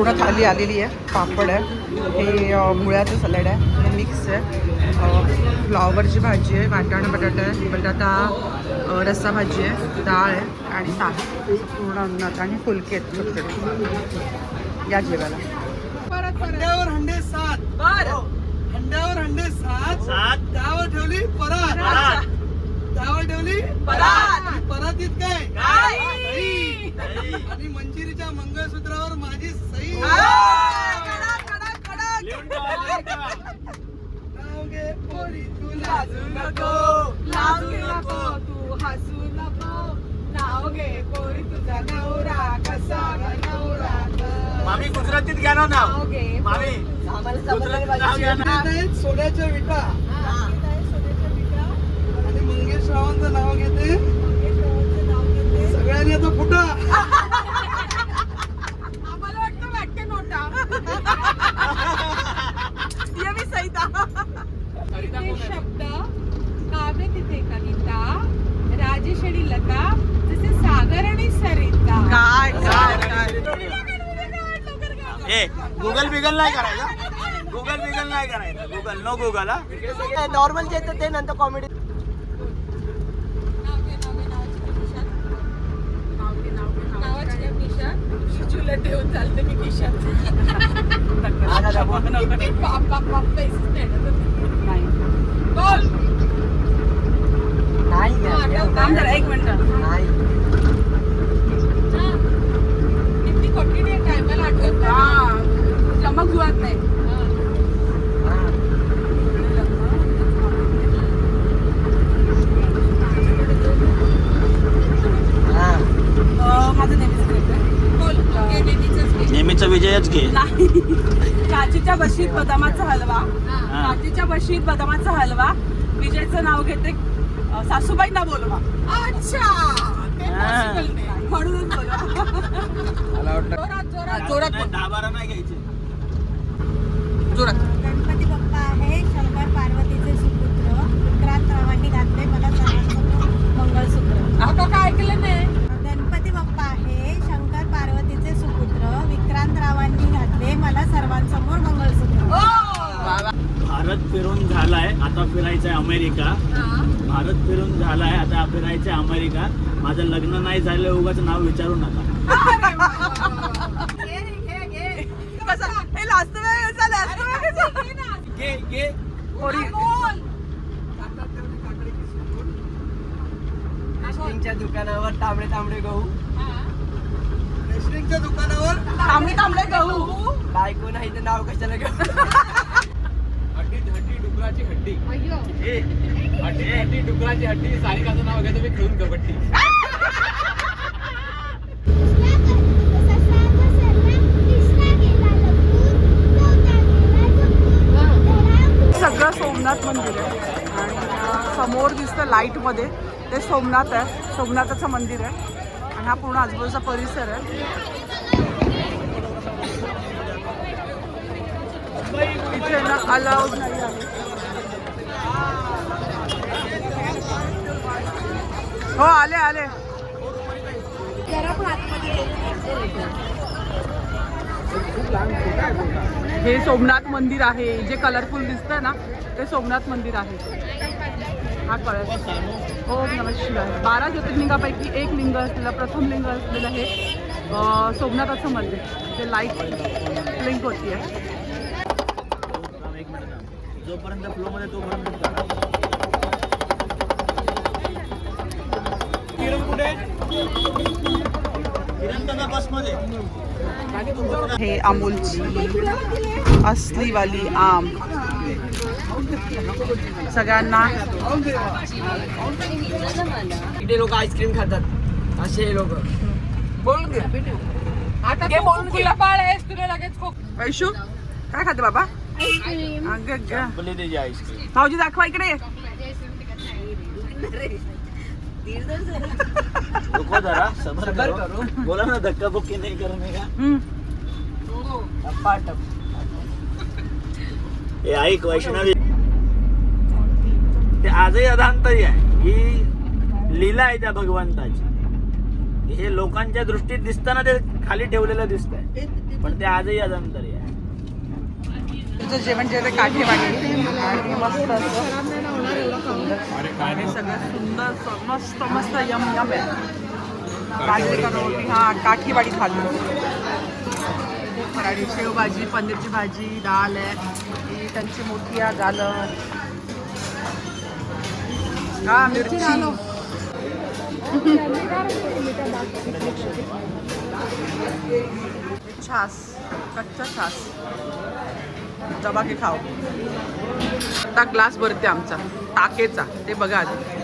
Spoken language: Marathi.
पूर्ण थाली आलेली आहे. पापड आहे. हे मुळ्याचं सलाड आहे. हे मिक्स आहे. फ्लॉवरची भाजी आहे. वाटाणा बटाटा आहे. बटाटा रस्सा भाजी आहे. डाळ आहे. आणि ताक पूर्ण अन्नात आणि फुलके आहेत छोटे छोटे या जेवायला. हंड्यावर हंडे सात. हंड्यावर हंडे सात. सात. त्यावर ठेवली परात. परात. त्यावर ठेवली परात. काय आई. दही. आणि मंजिरीच्या मंगळसूत्रावर माझी सही. नाव घे पोरी तू लाजू नको, लाजू नको, तू हसू नको. नाव घे पोरी तुझा नवरा कसा ग नवरा. मामी गुजरातीत घ्या ना नाव. घे मामी सोन्याच्या विटा. सोन्याच्या विटा, आणि मंगेश रावांचं नाव घेते. मंगेश रावांचं नाव घेते. सगळ्यांनी आता फुटा आम्हाला वाटतं वाटते नोटा ये मी सहिता तिथे शब्द काव्य तिथे कविता राजेश आणि लता जसे सागर आणि सरिता काय काय काय ए गुगल बिगल नाही करायचं. गुगल बिगल नाही करायचं. गुगल नो गुगल हा? नॉर्मल जे येतं ते नंतर कॉमेडी किशात. किशात? ठेवून चालते मी खिशात बाप बाप नाही एक मिनिट. नाही हा. किती कठीण आहे टायमाला आठवत नाही. चमक जुळत नाही हा. माझं नेहमीच बोल घे, नेहमीचंच घे. विजयच घे नाही. काचीच्या बशीत बदामाचा हलवा. काचीच्या बशीत बदामाचा हलवा. विजयचं नाव घेते सासूबाईंना बोलवा. अच्छा. बोलवा. जोरात जोरात जोरात नाही, बोल. दहा बारा नाही घ्यायचे. जोरात. गणपती बाप्पा आहे शंकर पार्वतीचे सुपुत्र. विक्रांत रावांनी घातले मला सर्वांसमोर मंगळसूत्र आता काय ऐकलं नाही गणपती बाप्पा आहे शंकर पार्वतीचे सुपुत्र विक्रांत रावांनी घातले मला सर्वांसमोर मंगळसूत्र भारत फिरून झालाय आता फिरायचंय अमेरिका. भारत फिरून झालाय आता फिरायचंय अमेरिका. माझं लग्न नाही झालं उगाच नाव विचारू नका. हे दुकानावर तांबडे तांबडे गहू. रेशनिंगच्या दुकानावर? तांबडे तांबडे गहू. बायको नाही तर नाव कशाला घेऊ? हड्डी हड्डी डुकराची हड्डी ए, हड्डी हड्डी डुकराची हड्डी सारिकाचं नाव घ्यायचं मी खेळून कबड्डी. सगळं सोमनाथ मंदिर आहे. आणि समोर दिसतं लाईटमध्ये ते सोमनाथ आहे. सोमनाथाचं मंदिर आहे. आणि हा पूर्ण आजूबाजूचा परिसर आहे. इथे ना अलाउड नाही आहे. हो आले आले. हे सोमनाथ मंदिर आहे. जे कलरफुल दिसतंय ना ते सोमनाथ मंदिर आहे. हा कळस ओम नम शिवाय. बारा ज्योतिर्लिंगापैकी एक लिंग असलेलं प्रथम लिंग असलेलं हे सोमनाथाचं मंदिर. ते लाइट ब्लिंक होती आहे थांब, एक मिनिट थांब. जोपर्यंत फ्लो मध्ये तोपर्यंत करा. किरण कुठे? हे अमूलची असलीवाली आम. सगळ्यांना इथे लोक आईस्क्रीम खातात. असे लोक. बोलून आता बोलून. कुकुला पाळ आहेस तुला लगेच खोक वैशू काय खाते बाबा? त्याची आईस्क्रीम. भाऊजी दाखवा इकडे. रुको जरा सबर करो. बोला ना धक्का बुक्की नाही करणे का? हम्म. हे ऐक वैष्णवी. ते आजही अधांतरी आहे. ही लीला आहे त्या भगवंताची. हे लोकांच्या दृष्टीत दिसताना ते खाली ठेवलेलं दिसतंय. पण ते आजही अजंतरी आहे. तुझं जेवण जे आहे ते काठीवाडी आणि मस्त असं. आणि सगळं सुंदर मस्त मस्त यम यम आहे. बाजरी का रोटी? हा काठीवाडी आणि शेवभाजी पनीरची भाजी डाळ आहे. त्यांची मोठी झालं हा मिरची. छास कच्चा छास. दबा के खाओ आता ग्लास भरते आमचा. टाकेचा. ते बघा आधी.